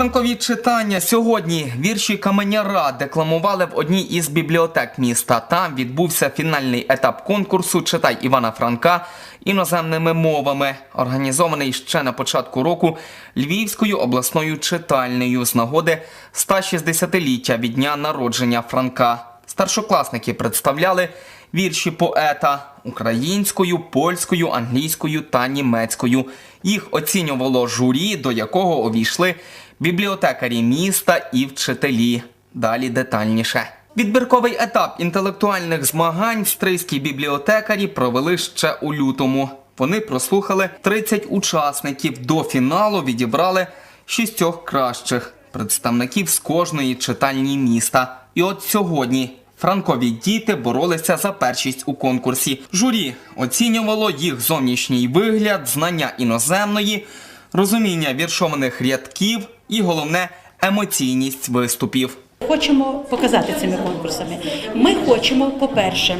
Франкові читання сьогодні вірші Каменяра декламували в одній із бібліотек міста. Там відбувся фінальний етап конкурсу Читай Івана Франка іноземними мовами, організований ще на початку року Львівською обласною читальнею з нагоди 160-ліття від дня народження Франка. Старшокласники представляли вірші поета українською, польською, англійською та німецькою. Їх оцінювало журі, до якого увійшли бібліотекарі міста і вчителі. Далі детальніше. Відбірковий етап інтелектуальних змагань стрийські бібліотекарі провели ще у лютому. Вони прослухали 30 учасників. До фіналу відібрали шістьох кращих представників з кожної читальні міста. І от сьогодні франкові діти боролися за першість у конкурсі. Журі оцінювало їх зовнішній вигляд, знання іноземної, розуміння віршованих рядків і головне емоційність виступів. Хочемо показати цими конкурсами. Ми хочемо, по-перше,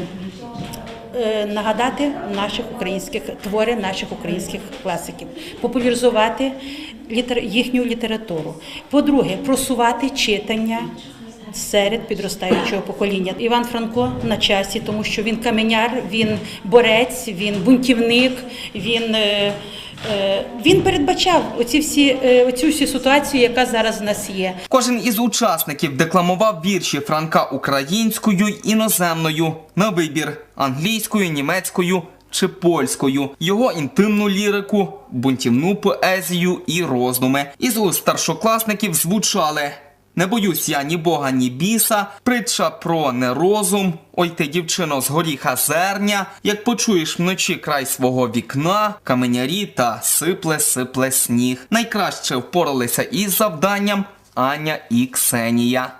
е, нагадати наших українських твори наших українських класиків, популяризувати їхню літературу. По-друге, просувати читання. Серед підростаючого покоління Іван Франко на часі, тому що він каменяр, він борець, він бунтівник, він, е, е, він передбачав оці всі, е, оцю всю ситуацію, яка зараз в нас є. Кожен із учасників декламував вірші Франка українською іноземною на вибір англійською, німецькою чи польською, його інтимну лірику, бунтівну поезію і роздуми. Із уст старшокласників звучали. Не боюсь я ні бога, ні біса, притча про нерозум. Ой ти, дівчино, з горіха зерня, як почуєш вночі край свого вікна, каменярі та сипле, сипле сніг. Найкраще впоралися із завданням Аня і Ксенія.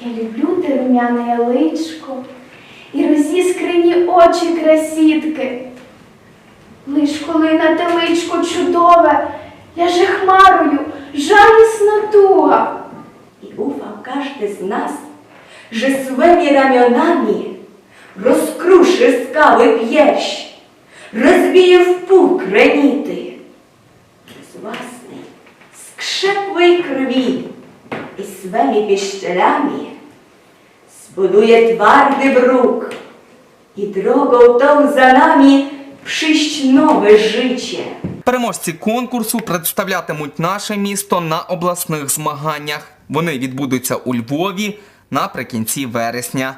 Я люблю те румяне личко і розіскрені очі красітки. Лиш коли на те личко чудове ляже хмарою każdy z nas, że swymi ramionami rozkruszy skały pierś, rozbije w pół granity. Z własnej, skrzepłej krwi i swymi pieszczelami zbuduje twardy bruk i drogą tą za nami przyjść nowe życie. Переможці конкурсу представлятимуть наше місто на обласних змаганнях. Вони відбудуться у Львові наприкінці вересня.